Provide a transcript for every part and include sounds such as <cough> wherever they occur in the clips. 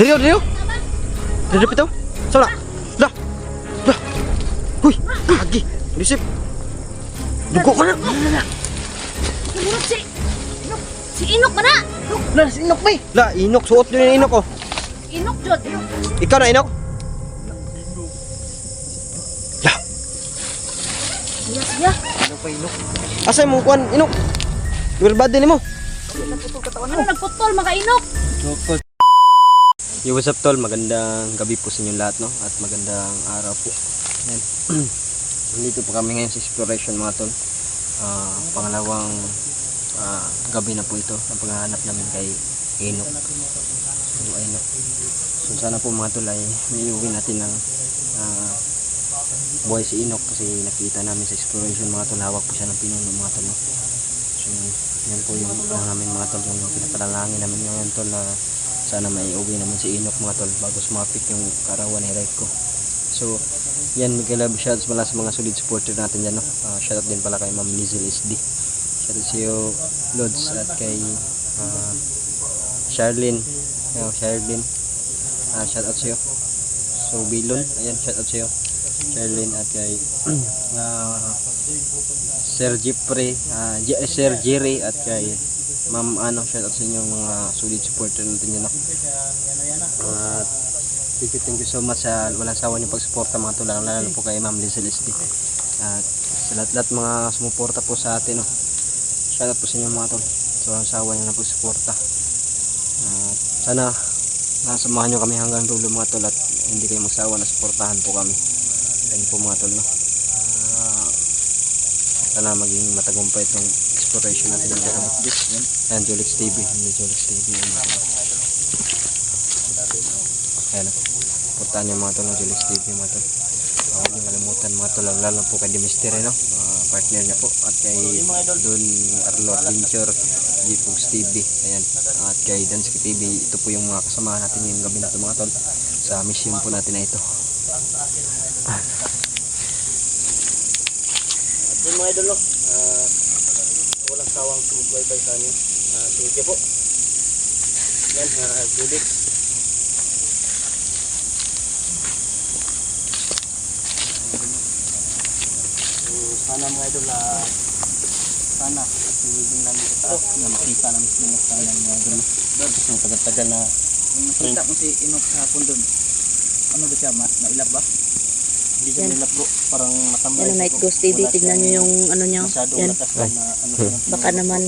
Dito, dito. Dito pito. Sala. La. La. Huy, lagi. Lisip. Dugo ka na. Inok si... Inok. Si Inok ba na? La, si Inok ba? La, Inok. Suot yun yung Inok oh. Inok, Jod. Inok. Ikaw na, Inok. La. Siya, siya. Asa mo kuan, Inok? Your body ni mo. Ano nagputol, mga Inok? Yo, what's up tol? Magandang gabi po sa inyong lahat no at magandang araw po. Yan. <clears throat> Nandito po kami ngayon sa exploration mga tol. Ah, pangalawang ah, gabi na po ito ang paghahanap namin kay Enoch. So Enoch. So sana po mga tol ay may iuwi natin ng ah, buhay si Enoch kasi nakita namin sa exploration mga tol hawak po siya ng pinuno mga tol. No? So yan po yung ano namin mga tol yung pinapanalangin namin ngayon tol na sana may uwi naman si Enoch mga tol bago sumapit yung karawan ni Reiko so yan Love shouts pala sa mga solid supporter natin dyan no? Ah, shoutout din pala kay Ma'am Lizel SD shoutout sa iyo Lods at kay ah, Charlene. Ayan, Charlene. Uh, shoutout sa iyo. So Bilon ayan shoutout sa iyo. Charlene at kay <clears throat> ah, Sir Jeffrey J- Sir Jerry at kay Ma'am ano shoutout sa inyo mga solid supporter natin yun? At thank you, thank you so much sa walang sawa niyo pagsuporta mga tulang lalo po kay Ma'am Lizel SD. At sa lahat-lahat mga sumuporta po sa atin no. Shoutout po sa inyo mga tol. Sa walang sawa niyo pagsuporta. At sana nasamahan niyo kami hanggang dulo mga tol at hindi kayo magsawa na suportahan po kami. Ayun po mga tol no. Ah, sana maging matagumpay itong exploration natin ng Japan. Ayan, Jolix TV. Hindi Jolix TV. Ayan. Puntaan niyo mga tol ng Jolix TV mga tol. Huwag niyo kalimutan mga tol. Lalo po kay Demister no? Ah, partner niya po. At kay Don Arlo Adventure. Gpugs TV. Ayan. At kay Dansky TV. Ito po yung mga kasamahan natin ngayong gabi na ito mga tol. Sa mission po natin na ito. At yun mga idol no? Ah, sawang sumusubaybay sa amin. Ah, thank you po. Yan, uh, Judith. So, sana mga idol na sana tulugin namin sa taas na makita namin sila sana mga idol. Doon, kasi tagal-tagal na Nakita mo si Inok sa hapon doon. Ano ba siya? Ma nailap ba? hindi siya Yan. nilap bro. Parang matambay. Yan ang Night. Ghost TV. Tignan nyo yung ano nyo. Yan. lakas ba na ano. Baka naman.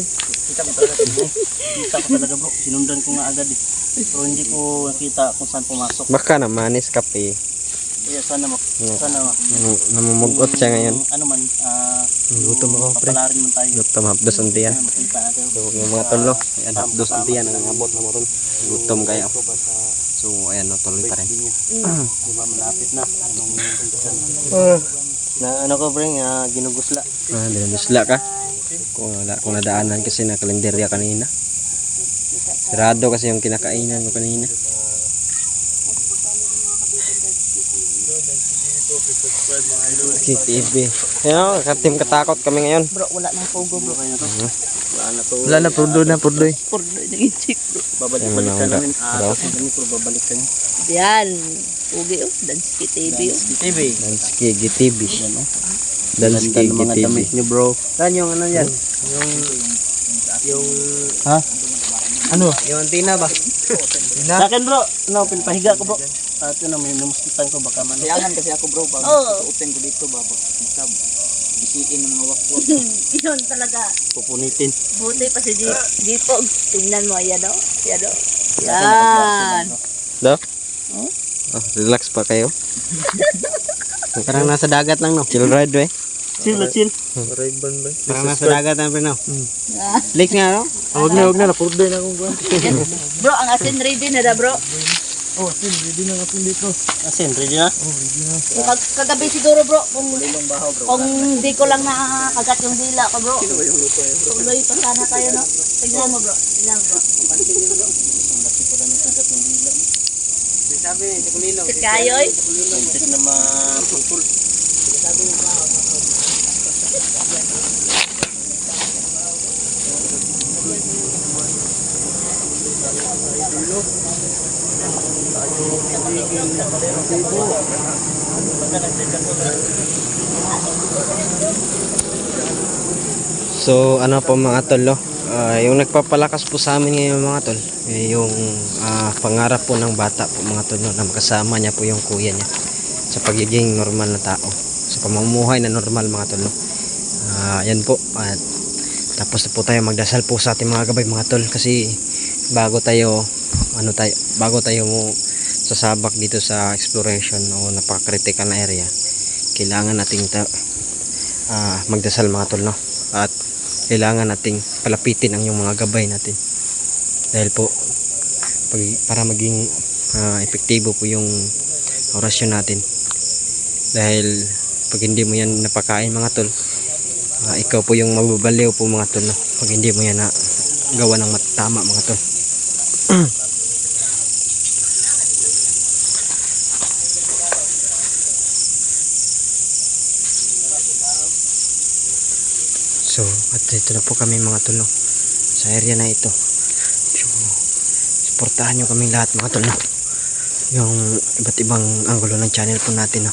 Kita ko talaga bro. Kita ko talaga bro. Sinundan ko nga agad eh. Pero hindi ko nakita kung saan pumasok. Baka naman escape. Kaya sana mak sana Namumugot siya ngayon. Ano man, ah, Gutom ako, pre. papalarin man tayo. Gutom hapdos ang tiyan. So, yung mga tolo, ayan, hapdos ang tiyan ang abot na maron. Gutom ba sa So, ayan, no, tuloy pa rin. niya? Di ba malapit na? Anong kontasyon? Na ano ko bring, ah, ginugusla. Ah, dinusla ka. Kung, wala, kung nadaanan kasi na kalenderya kanina. Sirado kasi yung kinakainan ko kanina. Okay, TV. Yan o, katim katakot kami ngayon. Bro, wala nang pogo bro. Kaya to. Wala na to. Wala na, purdo na, purdo eh. Purdo nang i-check bro. Babalik-balik ka namin. wala. Ah, kasi kami pero babalik ka niyo. Yan. Ugi oh. Dansky TV oh. TV. Danski GTV. Yan o. Danski ng mga damit niyo bro. Saan yung ano yan? Yung... Yung... Ha? Ano? Yung antina ba? Sa akin bro. Ano, pinpahiga ko bro. At yun, may namustitan ko baka man. Sayangan kasi ako bro. Pag suotin ko dito ba? Pag isa, bisiin ng mga wakwak. <laughs> Yun talaga. Pupunitin. Buti pa si G- G-Pog. Tingnan mo. Yan oh. Yan oh. Yan. Do? Oh? Oh, relax pa kayo. <laughs> Parang nasa dagat lang no. Chill ride eh. Chill na chill. Parang nasa dagat lang no. Ah. Leaks nga no. Huwag na, huwag na. Napurday na akong buwan. <laughs> Bro, ang asin ready na da bro. Oh, chill. Ready na ako dito. Asin, ready na? Kung kag- kagabi siguro bro. Kung, kung di ko lang nakakagat yung dila ko bro. Tuloy pa sana tayo no. Tignan mo bro. Tignan mo bro. Sabi, hindi ko nilong. Kayoy. Muntik na maputol. So ano po mga tol, no? Ah, yung nagpapalakas po sa amin ngayon mga tol, eh, yung ah, pangarap po ng bata po mga tol, no, na makasama niya po yung kuya niya sa pagiging normal na tao, sa pamumuhay na normal mga tol. No? Ah, yan po. At tapos na po tayo magdasal po sa ating mga gabay mga tol kasi bago tayo ano tayo bago tayo mo sasabak dito sa exploration o napaka-critical na area kailangan nating ah, magdasal mga tol no? At kailangan nating palapitin ang yung mga gabay natin. Dahil po pag, para maging ah, epektibo po yung orasyon natin. Dahil pag hindi mo yan napakain mga tol ah, ikaw po yung mababaliw po mga tol no? pag hindi mo yan na gawa ng mat- tama mga tol <clears throat> So, at dito na po kami mga tulo sa area na ito. So, suportahan nyo kami lahat mga tulo. Yung iba't ibang anggulo ng channel po natin. No?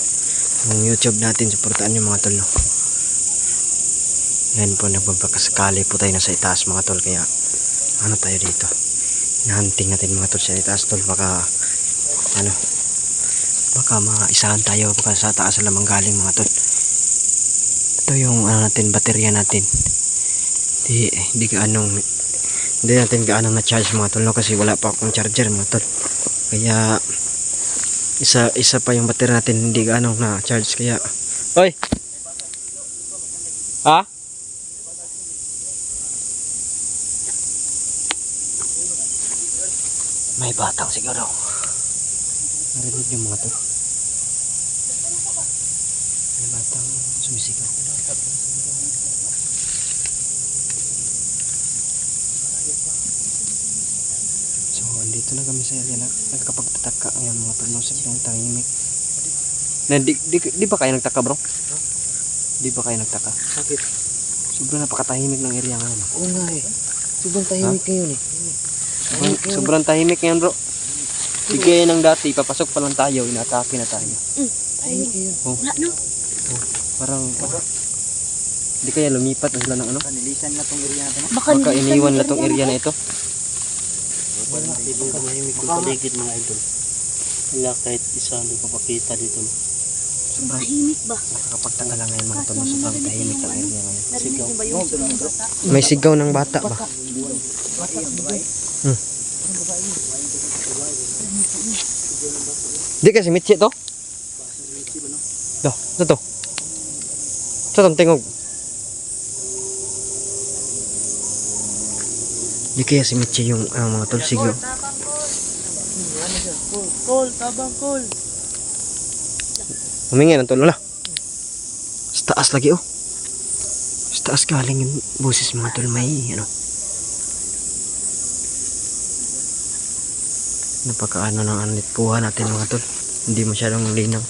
Yung YouTube natin, suportahan nyo mga tulo. Yan po, nagbabakasakali po tayo na sa itaas mga tol. Kaya, ano tayo dito? Hinahunting natin mga tol sa itaas tol. Baka, ano, baka maisahan tayo. Baka sa taas lamang galing mga tol ito yung ano natin baterya natin di di gaanong hindi natin gaano na charge mga tol no? kasi wala pa akong charger mga tol. Kaya isa isa pa yung baterya natin hindi gaano na charge kaya hoy ha? May batang siguro. Narinig yung mga tol? May batang sumisigaw So, andito na kami sa area na nagkapagtataka ngayon mga tol. Sobrang tahimik. Na, di, di, di ba kayo nagtaka bro? Di ba kayo nagtaka? Bakit? Sobrang napakatahimik ng area ngayon. Oo nga eh. Sobrang tahimik ngayon eh. Sobrang, sobrang tahimik ngayon bro. Di gaya ng dati, papasok pa lang tayo, inaatake na tayo. Tahimik ngayon. Wala no. Parang, di kaya lumipat na sila ng ano? Panilisan na tong area natin. Baka, Baka iniwan na tong area na ito. Tahimik yung paligid mga idol. Wala kahit isa hindi papakita dito. Sobrang Tahimik ba? nakakapagtaka lang ngayon mga tol. Sobrang tahimik ng area ngayon. Yung sigaw? May sigaw ng bata ba? Hmm. Di kasi mitsi to? Do, to to. Sa tong tingog. Di kaya si Mitsi yung ah, mga tol sigaw. Call, tabang call. Humingi ng tulong la. Sa taas lagi oh. Sa taas galing yung boses mga tol may ano. Napakaano ng anit kuha natin mga tol. Hindi masyadong linaw.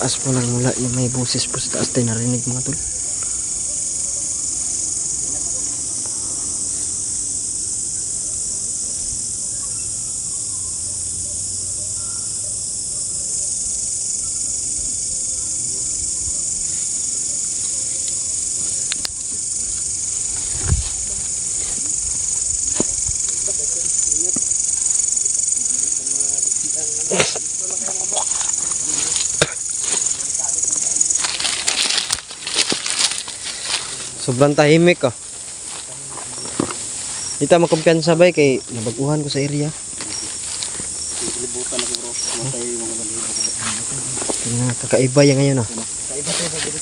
Taas po nang mula yung may boses po sa taas tayo narinig mga tol. Sobrang tahimik ah. Kita makumpiyansa ba kay nabaguhan ko sa area. Libutan ako bro. Matay mga balibo. Kaya kakaiba yan ngayon ah. Kaiba tayo sa dito.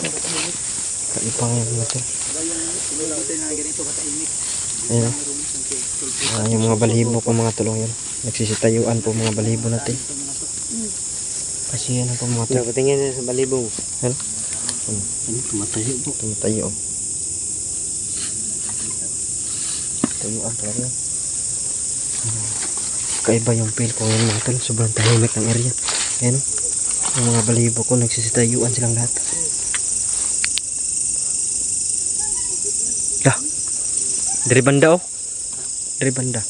Kakaiba ngayon mga tol. Ito na ganito katahimik. Ayun ah. Ah, yung mga balibo ko mga tulong yan. Nagsisitayuan po mga balibo natin. Kasi yan po mga tol. Patingin sa balibo. Ano? Ano, tumatayo po. Tumatayo. oh. Tayuan talaga yan. Kaiba yung feel ko ngayon mga tol. Sobrang tahimik ng area. Ayan o. Yung mga balibo ko nagsisitayuan silang lahat. Lah. Dari banda oh. Dari.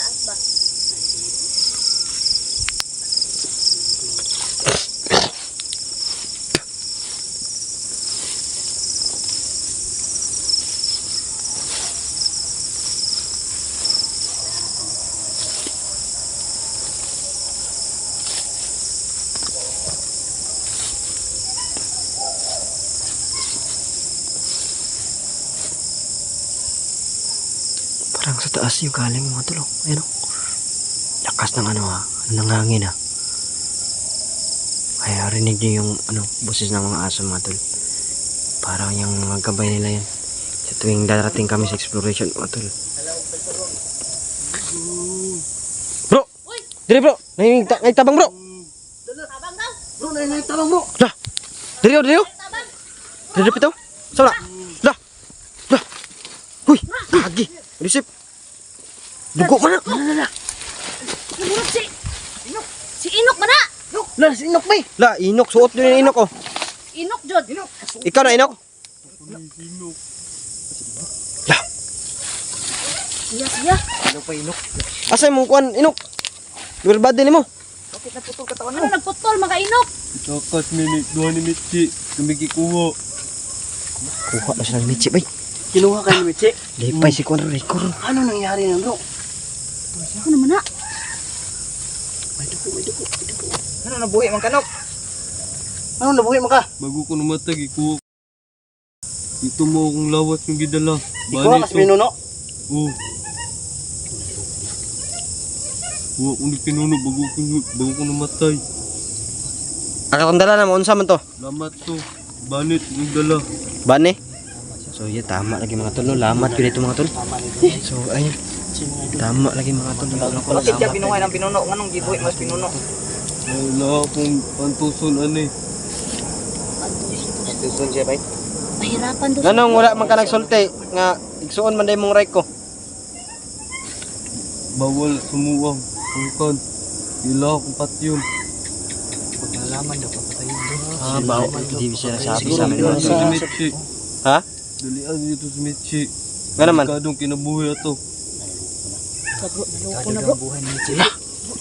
Taas ba? Taas yung galing mga tol. oh. Ayan o. Lakas ng ano ha. Ng hangin ha. Kaya rinig niyo yung ano, boses ng mga aso mga tol. Parang yung mga gabay nila yan. Sa tuwing darating kami sa exploration mga tol. Bro! Diri bro! Ngay tabang bro! Tabang daw. Bro, nainay tabang bro. Lah! Diri o, diri o! Diri o! Saan na? Lah! Lah! Huy! Kagi! Risip! Dugo ka na! Kimurot si... Inok. Si Inok ba na? Lah, sinok bay. La, inok. Suot yun yung inok oh. Inok, Jod. Inok. Ikaw na inok. Lah, Siya, siya. Ano pa inok? asay mong kuan inok. Lugar bad din mo. Bakit naputol katawan Ano nagputol, mga Inok? Takas minit, dua ni Mitsi. Kami kikuha. Kuha na sila ng mitsi bay. Kinuha kayo ni Michi. Lipay si kuan record. Ano nangyari na bro? Ano naman na? May dugo, may dugo, may dugo. Ano nabuhi man kanok? Ano nabuhi man ka? Bago ko namatay, kikuha. Ito mo akong lawat yung gidala. Ikaw kasi pinuno. Oo. Huwag ko ni pinuno bago ko, bago ko namatay. Akatong dala na mo unsa man to? Lamat to. Banit yung dala. Bane. So yeah, tama lagi mga tol. no? Lamat yun ito mga tol. So ayun. Tama lagi mga tol. Bakit siya pinuhay ng pinuno? Anong gibuhi mas pinuno? Wala akong pantuson ani. Tusun siya bay. Pahirapan doon. Ganong wala man ka nagsulti nga igsuon man day mong right ko. Bawal sumuwang. Tungkan. Ila akong patyon. Pagkalaman daw papatayin doon. Ah, bao. Hindi siya nagsabi sa amin. Ha? Dalian dito si Mitsi. Nga naman. Kadong kinabuhi ato. Bro, naloko na bro. buhay ni Michi.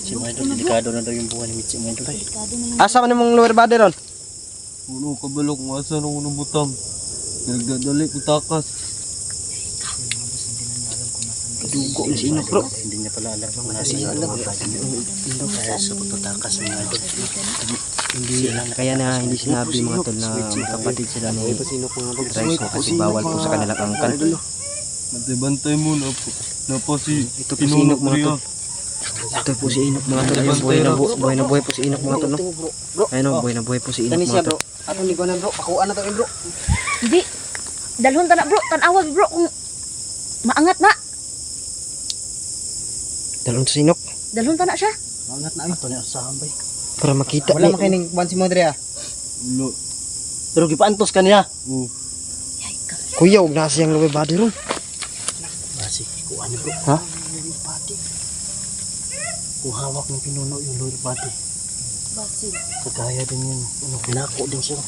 Si Maidol, delikado na daw yung buhay ni Michi. Delikado na yun. Asa man mong lower body ron? Puno kabalo kung asa nung unang butang. Nagdadali ko takas. Dugo ni si Inok bro. Hindi niya pala alam kung nasa alam. Kaya sa pagtatakas ng mga idol. Hindi kaya na hindi sinabi mga tol na kapatid sila ni Rice ko kasi bawal po sa kanilang angkan. Bantay-bantay mo na po. Na po si Ito po si Inok mga tol. Ito po si Inok mga tol. Ayun, buhay na bu- buhay na buhay po si Inok mga tol. No? Ayun o, buhay na buhay po si Inok mga bro. tol. Ano ni ko na bro? Pakuan na to eh bro. Hindi. Dalhon ta na bro. Tanawa bro kung maangat na. Dalon sa Inok Dalhon ta na siya. Mangat na ito niya sa hambay. para makita Wala ni. makining kuan si Modre ah. Pero gipaantos kaniya. Oh. Ka. Kuya, huwag na siyang body ron. Niyo bro. Ha? Lower body. Kung hawak ng pinuno yung lower body. Basil. Kagaya din yun. Ano, pinako din siya.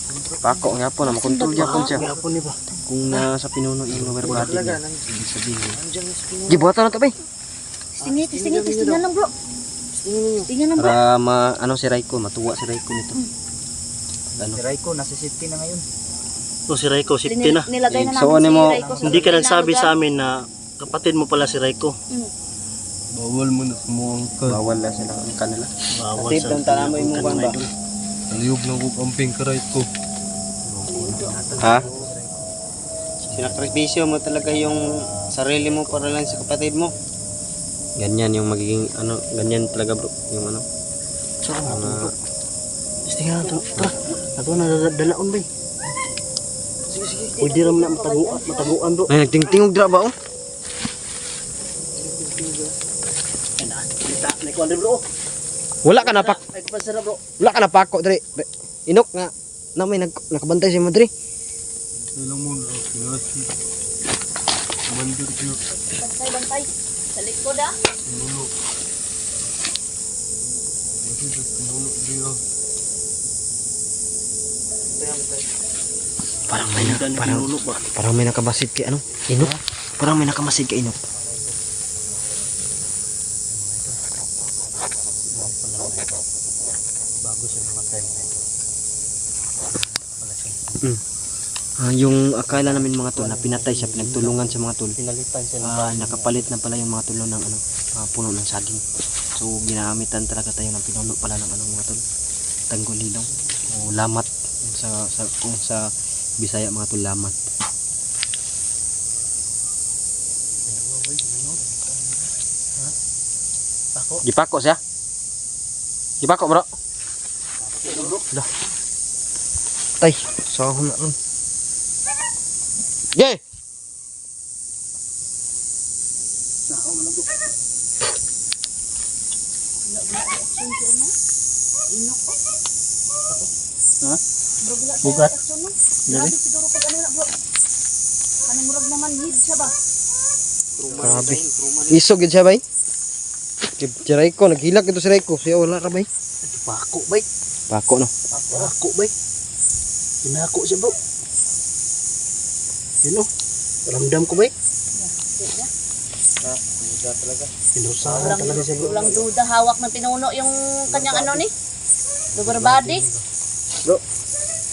Pako nga po na makontrol niya po siya. Gapon niya ba? Kung nasa pinuno yung lower body niya. Ibig sabihin. Gibuhatan na to. Testingin, testingin, testingan lang bro. Testingan lang bro. Para ma ano si Raiko, matuwa si Raiko nito. Ano? Si Raiko, nasa safety na ngayon. So si Raiko, Nil- Nilagay na namin So, ano si mo, Raiko Hindi ka na nagsabi sa amin na kapatid mo pala si Raiko. Mm. Bawal mo na sumuangkan. Bawal na sila ang kanila. Bawal Tip, yung tala mo yung mukha ba? Aliyog lang ko kamping karait ko. Ha? Sinakripisyo mo talaga yung sarili mo para lang sa kapatid mo. Ganyan yung magiging ano, ganyan talaga bro, yung ano. Saan Mga Tingnan natin. Tara, ato na dala- dalaon ba? Pwede rin na mataguan, mataguan bro. Ay, nagtingtingog dra ba oh? Ay rin bro. Wala ka na pak Nagpasara bro. wala ka na pako dre. Dre. Inok nga na may nag, nakabantay si Madre. Alam mo na, pinasi. Mandir ko. Bantay, bantay. Sa likod ah. Nuno. Kasi sa nuno dia. Parang may na, parang parang may nakabasid kay ano? Inok. Parang may nakabasid kay Inok. Bago siya mamatay. Ah, yung akala namin mga tol na pinatay siya, pinagtulungan sa mga tol. Pinalitan siya ng Ah, nakapalit na pala yung mga tulo ng ano, ah, puno ng saging. So ginamitan talaga tayo ng pinuno pala ng ano mga tol. Tanggulilong o lamat sa sa kung sa Bisaya mga tol lamat. Pako. Gipako siya. Gipako bro. Dah. Tay, so ako na nun. Yay! Ha? Bugat. Grabe siguro pag ano na bro. Kanang murag naman hid siya ba? Grabe. Isog yun siya bay. Si Raiko, naghilak ito si Raiko. Siya wala ra bay. Pako bay. Pako no. Pako bay. Pinako siya bro. Yun o. Ramdam ko bay. Pinusahan Walang, talaga siya bro. walang duda hawak ng pinuno yung kanyang ano ni. Rubber body.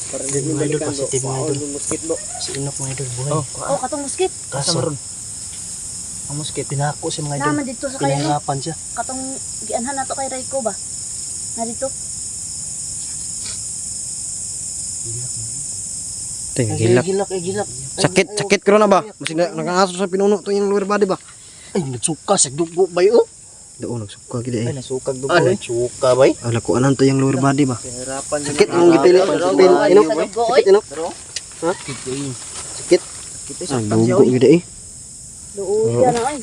Hindi mga idol, positive mga idol. Si Inok mga idol, buhay. Oh, katong muskit. Kaso, ang muskit, pinako siya mga idol. Naman dito sa kaya ni. Pinahirapan siya. Katong gianhan nato kay Raiko ba? Na dito. Tay, Ay, naghilak. gilak, ay gilak. Ay, Sakit, ay, sakit ko na ba? Masig na nakangaso sa pinuno to yung lower body ba? Ay, nagsuka sa dugo ba yun? Doon nagsuka gid Ay, eh. nasukag dugo eh. Nagsuka ba yun? Ala ko anan to yung lower body ba? Sakit ang gitili. Ay, Ino. dugo. Sakit ino. Ha? Sakit. Ang dugo gid eh. Luoy yan ay.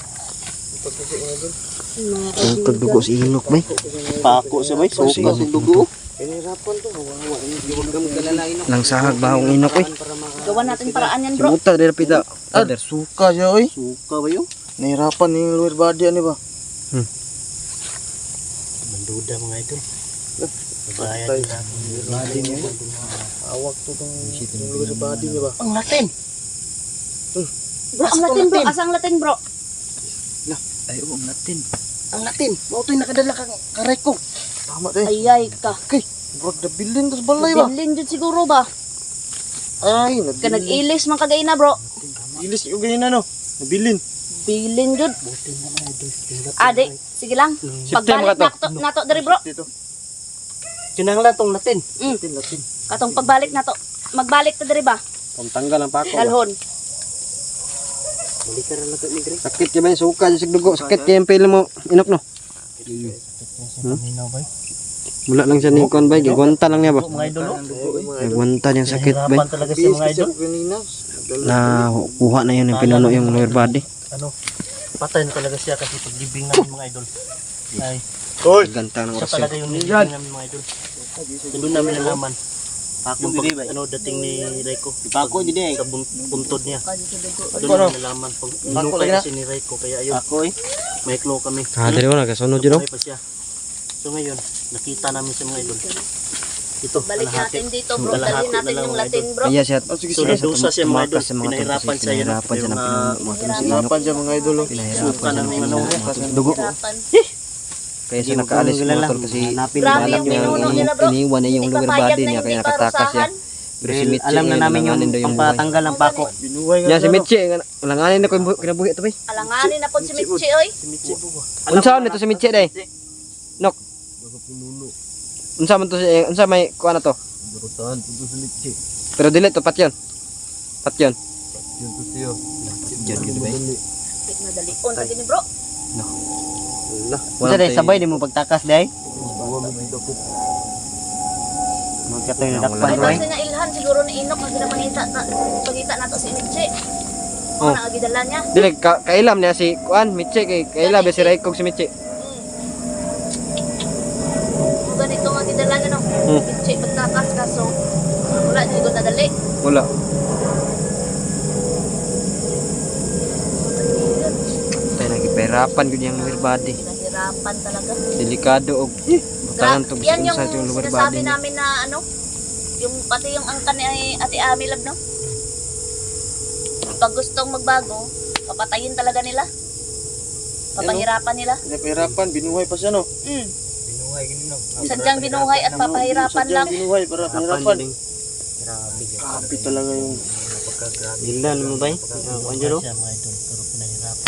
Ang kagdugo si Inok bay. Pako siya ba? Suka sa dugo. Lang sahag ba ang Inok eh. Gawa natin paraan yan, bro. Simuta dira pita. Other. Suka siya oy. Suka ba yun? Nahirapan ni lower body ani ba? Manduda mga idol. Bayan nila. Body niya. Awak to tong lower body niya ba? Ang Latin. Bro, ang Latin, bro. Asang Latin, bro. Ay, ang Latin. Ang Latin. Mao to'y nakadala kang karay ko. Tama day. Ayay ka. Brog na bilin to sa balay ba? Bilin jud siguro ba? Ay, Ka nabilin. nag-ilis man kagay na, bro. Ilis yung ganyan ano. Nabilin. Bilin jud. Ade, sige lang. Pagbalik nato, nato diri, bro. Dito. Kinanglan tong Latin. Mm. Latin, Latin. Katong pagbalik nato. Magbalik ta diri ba? Pantanggal ang pako. Dalhon. Balik ka rin lang ni. Sakit kay ba yung suka sa dugo? Sakit kay yung pili mo Inok no? Ba? Mula lang siya ni kon bay, gigwanta lang niya ba? Mga idol. oh. Nagwanta niyang sakit bay. Nahirapan talaga siya mga idol. Kanina. Na kuha na yun yung pinuno yung lower body. Ano? Patay na talaga siya kasi paglibing namin mga idol. Ay, Hoy. Ganta ng siya orasyon. talaga yung nilibing namin mga idol. Doon namin nalaman. Pako pag, ano dating ni Reiko. Pako di Sa bun- buntod niya. Doon namin nalaman. Pag na. kasi ni Reiko. Kaya ayun. Ako eh. May klo kami. Ah, dali mo nagasunod yun no? Buhay pa siya. So ngayon, nakita namin siya mga idol. Ito, Balik kalahati. natin dito, bro. Kalahati Dalhin na natin lang, yung Latin, idol. bro. Kaya siya Oh, sige, So, nadusa siya mga idol. sa Pinahirapan siya yun. pinahirapan siya ng mga sa idol. Pinahirapan siya ng ano, mga tol. Dugo. Hirapan. Kaya siya nakaalis mga tol kasi Hanapin Grabe yung niya pinuno yung nila, bro. iniwan niya yung lower body niya kaya nakatakas siya. Pero si Mitchie, alam na namin yung pampatanggal ng pako. Yan si ano. Mitchie, nga- langanin na ko yung bu- kinabuhi ito bay. Alanganin na po si Mitchie, oy. Unsa nito si Mitchie day? Nok. Pinuno. Unsa man to si unsa may kuha na to? Durutahan to sa litsi. Pero dili to patyon. Patyon. Yun to siya. Diyan gitu bay. Madali. Tik madali. Unsa gini, bro? Wala day sabay di mo pagtakas day. Magkatoy na dakpan, Ay, bro. basta na ilhan siguro ni Inok nga ginamangita na pagita nato si Mitchie. Oh. Na agidala niya. Dili ka kailam niya si kuan Mitchie kay kaila ba si Raikog si Mitchie. Hmm. Check pagtakas kaso. Wala, hindi ko nadali. Wala. Nagipahirapan yun yung lower body. Nahirapan talaga. Delikado og butangan to yan yung sa yung lower body. niya. namin na ano, yung pati yung angka ni Ate Ami Love, no? Pag gustong magbago, papatayin talaga nila. Papahirapan nila. Napahirapan, binuhay pa siya no. Mm. Binuhay gini no. Sadyang binuhay at papahirapan lang. binuhay para pahirapan. Grabe talaga yung Hilal mo ba? Ah, Ang jero?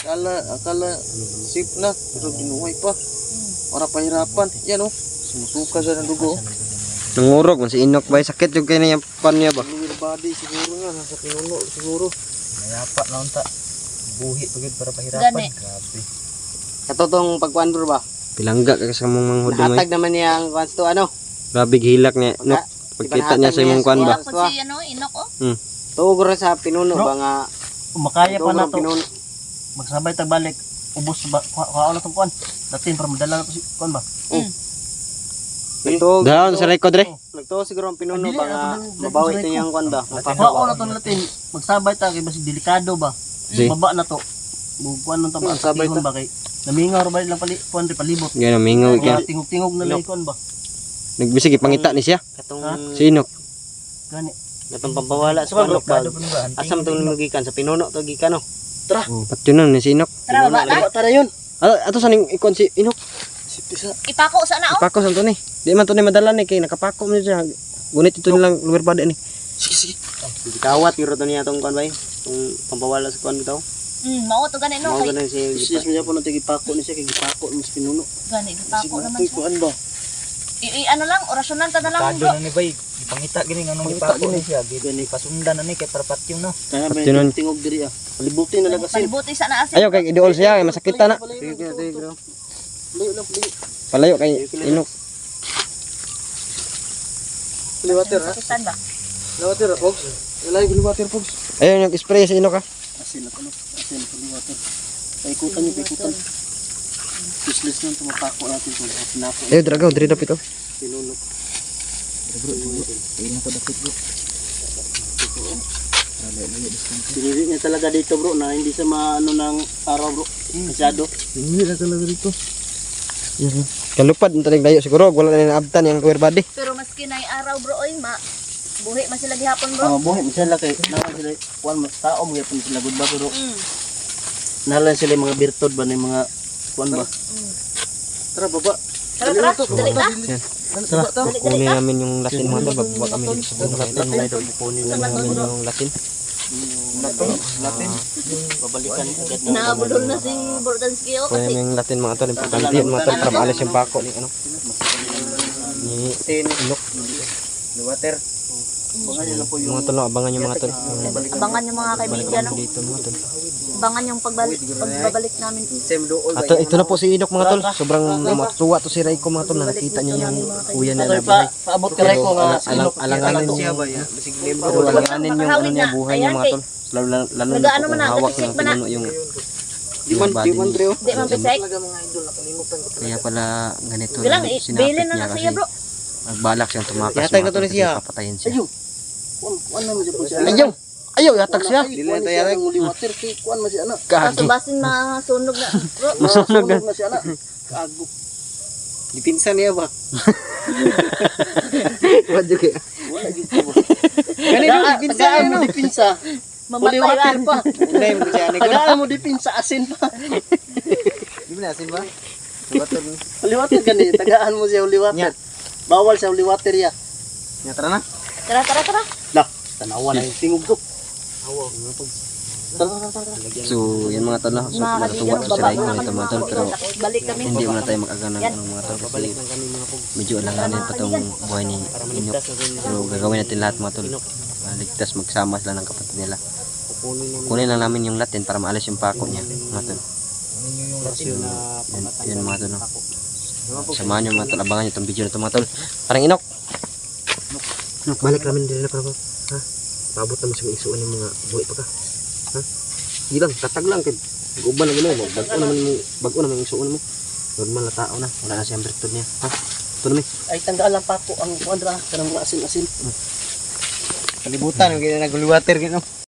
Akala, akala safe na, pero binuhay pa. Para pahirapan. Yan oh. Sumusuka siya ng dugo. Nangurog man si Inok ba sakit yung kaya yung pan niya ba? Lower body siguro nga, nasa pinuno siguro. Mayapa na unta. Buhi pagid para Gani. Grabe. Katotong pagkuan bro ba? Pilangga ka sa mong hudong ay. Nahatag naman niya ang kuan to ano? Grabe hilak niya. Nok, pagkita niya sa imong kwan ba? Kung si ano, Inok, oh. Tuog ra sa pinuno ba nga Makaya pa na to. Magsabay ta balik. Ubos ba? Kuha na tong kuan. Datin para madala na to si kuan ba? Nagtuog. Down sa record re. Nagtuog siguro ang pinuno ba nga ako na- mabawi dili, ta niya ang kuan ba? Kuha Mapapawa. na to natin. Magsabay ta kay basi delikado ba? Baba na to. Bukuan nung tama sa Sabay tihon ba kay namingaw ra ba lang pali kuan ri palibot. Gano mingaw Kaya kaya. tingog-tingog na lang kuan ba? Nagbisig ipangita ni siya. Katong Si Inok. Gani. katong pampawala sa kuan ba? Asam tong magikan sa pinuno to gikan no. Pati nun ni si Inok. Tara, baba na. Tara yun. Ah, ato sa ning ikon si Inok. Ipako sana, oh. Ipako sa to ni. Di man to ni madala ni kay nakapako man siya. Gunit ito nilang lower body ni. Sige sige. Gikawat gyud to niya tong kuan ba? Tong pampawala sa kuan bitaw. Mm, mao to gani, no? Mao Kay, ganun si Siyas mo niya po natin gipako ni siya kay gipako ni sa pinuno. gani, ipako Siguro naman siya. kuan ba? I, ano lang, orasyonan ka na lang, bro. ni bay ipangita gini ngano Pangita ipako ni siya gini pasundan ani kay para patyong no Kaya yung tingog diri ah. Palibutin na lang kasi. Palibuti sana asin. Ayaw kay idool siya kay masakit na. Sige, sige, sige. Layo lang, layo. Palayo kay Inok. Liwater ha? Sakitan ba? Liwater ha, folks? Wala yung liwater, folks. Ayaw yung spray sa Inok ah. Asin at ano? Asin at liwater. Paikutan niyo, paikutan. Useless lang tumapako natin kung pinapo Ayaw dragaw, diri dapit oh. pinuno. Sinili niya talaga dito bro na hindi sa maano ng araw bro. Masyado. Hindi na talaga dito. Kalupad ang tanig layo siguro wala na naabtan yung lower body. Pero maski na araw, bro, oy, ma, buhi man sila gihapon, bro. Oh, buhay sila kay naman sila kuan mas tao mga pun sila good ba pero Mm. nalan sila yung mga birtod ba ng mga kuan ba. Mm. Tara baba. Tara, tara, dali na. Tara. Kunin na. namin yung Latin mga tol, bababa kami dito sa buong Latin. Kunin Sa Kunin namin yung Latin. babalikan agad na. Nabulol na si Bordansky, oh, Kunin kasi namin yung Latin mga tol, importante yun mga tol para maalis yung pako ni ano. Ni lang po yung Mga tol, abangan yung mga tol. abangan yung mga kaibigan, no? Dito mga tol. Abangan yung pagbalik, pagbabalik namin. At ito na po si Inok mga tol. Sobrang matuwa to si Raiko mga tol na nakita niya yung kuya niya na buhay. paabot ka ko nga Alang, alanganin siya ba niya. Pero alanganin yung ano niya, buhay niya mga tol. Lalo, lalo, na po man kung na, hawak kasi ng ba na? pinuno yung Di man, di man Dreo. Di man pesek. Kaya pala ganito lang eh, sinapit bilin na niya na kasi nagbalak siyang tumakas Yatay na to ni siya. papatayin siya. Ayaw. Kuan kuan na mo siya po siya. Ayaw! Ayaw, yatak siya! Dili na tayo yung liwater kay kuan man siya na. Kaso Kagi. basin masunog na, bro. Masunog na siya na. Kago. Dipinsan niya ba? Wadyo kaya. Wala gid ko. Kanino dipinsa mo dipinsa. Mamatay Liwater lang. pa. Unay mo siya ni Tagaan mo dipinsa asin pa. Di ba nasin ba? Liwater gani, tagaan mo siya liwater. Bawal siya liwater ya. Nya tara na. Tara, tara, tara. Lah, tanawa na yung tingog ko. So, yan mga tol na. So, natuwa to si kami mga tol. Pero kapatid. Balik kami. hindi mo na tayo mag-aga ng ano, mga tol. Kasi medyo alanganin pa tong buhay ni Inok. Pero gagawin natin lahat mga tol. Ligtas magsama sila ng kapatid nila. Kunin lang namin yung Latin para maalis yung pako niya. Mga tol. Yun, yun mga tol. no. Samahan nyo mga tol. Abangan nyo itong video na ito mga tol. Parang Inok. Inok, balik namin din na para Ha? Paabot naman sa mga isuan ng mga buhay pa ka. Ha? Di lang, tatag lang. Kaya Guban na gano'n. Bago naman mo, bago naman yung isuan mo. Normal na tao na. Wala na siyang bertod niya. Ha? Ito Ito Ay tanggaan lang pa ko ang kuandra kanang mga asin-asin. Kalibutan, yung ginagawa water gino.